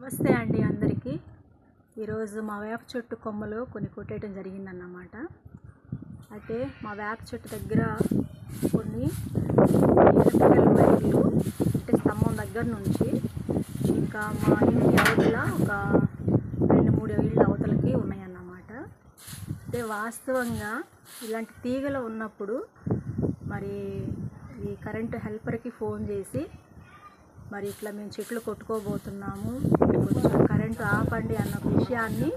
నమస్తే అండి అందరికీ. ఈరోజు మా వేప చెట్టు కొమ్మలు కొన్ని కొట్టేయడం జరిగిందన్నమాట. అయితే మా వేప చెట్టు దగ్గర కొన్ని ఎలక్ట్రికల్ వైర్లు అంటే స్తంభం దగ్గర నుంచి ఇంకా మా ఇంటి అవతల ఒక రెండు మూడు ఇళ్ళ అవతలకి ఉన్నాయన్నమాట. అయితే వాస్తవంగా ఇలాంటి తీగలు ఉన్నప్పుడు మరి ఈ కరెంటు హెల్పర్కి ఫోన్ చేసి మరి ఇట్లా మేము చెట్లు కొట్టుకోబోతున్నాము. కొంచెం కరెంటు ఆపండి అన్న విషయాన్ని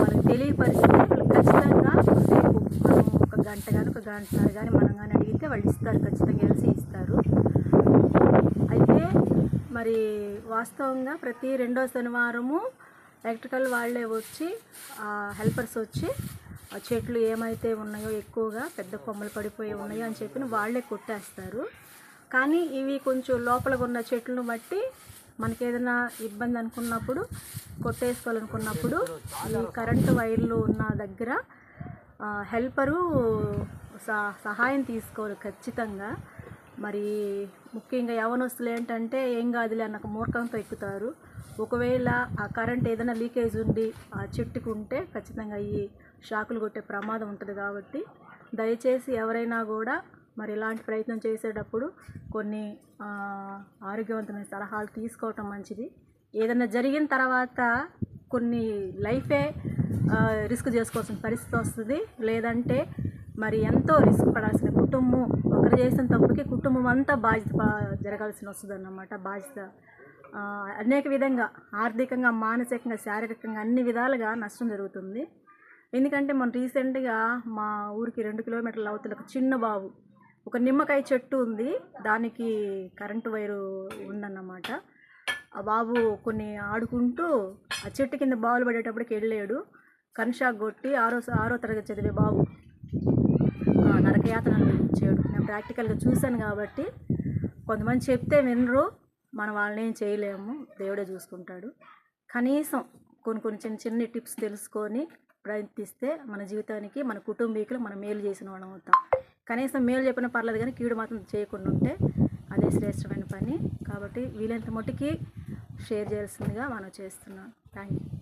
మనకు తెలియపరిస్తే ఖచ్చితంగా రేపు మనం ఒక గంట కానీ ఒక గంటన్నర కానీ మనం కానీ అడిగితే వాళ్ళు ఇస్తారు ఖచ్చితంగా కలిసి ఇస్తారు. అయితే మరి వాస్తవంగా ప్రతి రెండో శనివారము ఎలక్ట్రికల్ వాళ్ళే వచ్చి హెల్పర్స్ వచ్చి ఆ చెట్లు ఏమైతే ఉన్నాయో ఎక్కువగా పెద్ద కొమ్మలు పడిపోయి ఉన్నాయో అని చెప్పి వాళ్ళే కొట్టేస్తారు. కానీ ఇవి కొంచెం లోపల ఉన్న చెట్లను బట్టి మనకి ఏదైనా ఇబ్బంది అనుకున్నప్పుడు కొట్టేసుకోవాలనుకున్నప్పుడు ఈ కరెంటు వైర్లు ఉన్న దగ్గర హెల్పరు సహ- సహాయం తీసుకోవాలి ఖచ్చితంగా. మరి ముఖ్యంగా యవనస్తులు ఏంటంటే ఏం కాదులే అన్న మూర్ఖంతో ఎక్కుతారు. ఒకవేళ ఆ కరెంట్ ఏదైనా లీకేజ్ ఉండి ఆ చెట్టుకు ఉంటే ఖచ్చితంగా ఈ షాకులు కొట్టే ప్రమాదం ఉంటుంది కాబట్టి దయచేసి ఎవరైనా కూడా మరి ఇలాంటి ప్రయత్నం చేసేటప్పుడు కొన్ని ఆరోగ్యవంతమైన సలహాలు తీసుకోవటం మంచిది. ఏదైనా జరిగిన తర్వాత కొన్ని లైఫే రిస్క్ చేసుకోవాల్సిన పరిస్థితి వస్తుంది. లేదంటే మరి ఎంతో రిస్క్ పడాల్సిన కుటుంబం ఒకరు చేసిన తప్పుకి కుటుంబం అంతా బాధ్యత జరగాల్సిన వస్తుంది అన్నమాట బాధ్యత అనేక విధంగా ఆర్థికంగా మానసికంగా శారీరకంగా అన్ని విధాలుగా నష్టం జరుగుతుంది. ఎందుకంటే మనం రీసెంట్గా మా ఊరికి రెండు కిలోమీటర్ల అవతల ఒక చిన్న బాబు ఒక నిమ్మకాయ చెట్టు ఉంది. దానికి కరెంటు వైరు ఉందన్నమాట. ఆ బాబు కొన్ని ఆడుకుంటూ ఆ చెట్టు కింద బావులు పడేటప్పటికి వెళ్ళాడు. కన్షాక్ కొట్టి ఆరో ఆరో తరగతి చదివే బాబు. నరకయాతన అనుభవించాడు నేను ప్రాక్టికల్గా చూశాను కాబట్టి కొంతమంది చెప్తే వినరు. మనం వాళ్ళని ఏం చేయలేము. దేవుడే చూసుకుంటాడు. కనీసం కొన్ని కొన్ని చిన్న చిన్న టిప్స్ తెలుసుకొని ప్రయత్నిస్తే మన జీవితానికి మన కుటుంబీకులు మనం మేలు చేసిన వాళ్ళం అవుతాం. కనీసం మేలు చెప్పిన పర్లేదు కానీ కీడు మాత్రం చేయకుండా ఉంటే అదే శ్రేష్టమైన పని. కాబట్టి వీలైనంత మట్టుకి షేర్ చేయాల్సిందిగా మనం చేస్తున్నాం. Thank you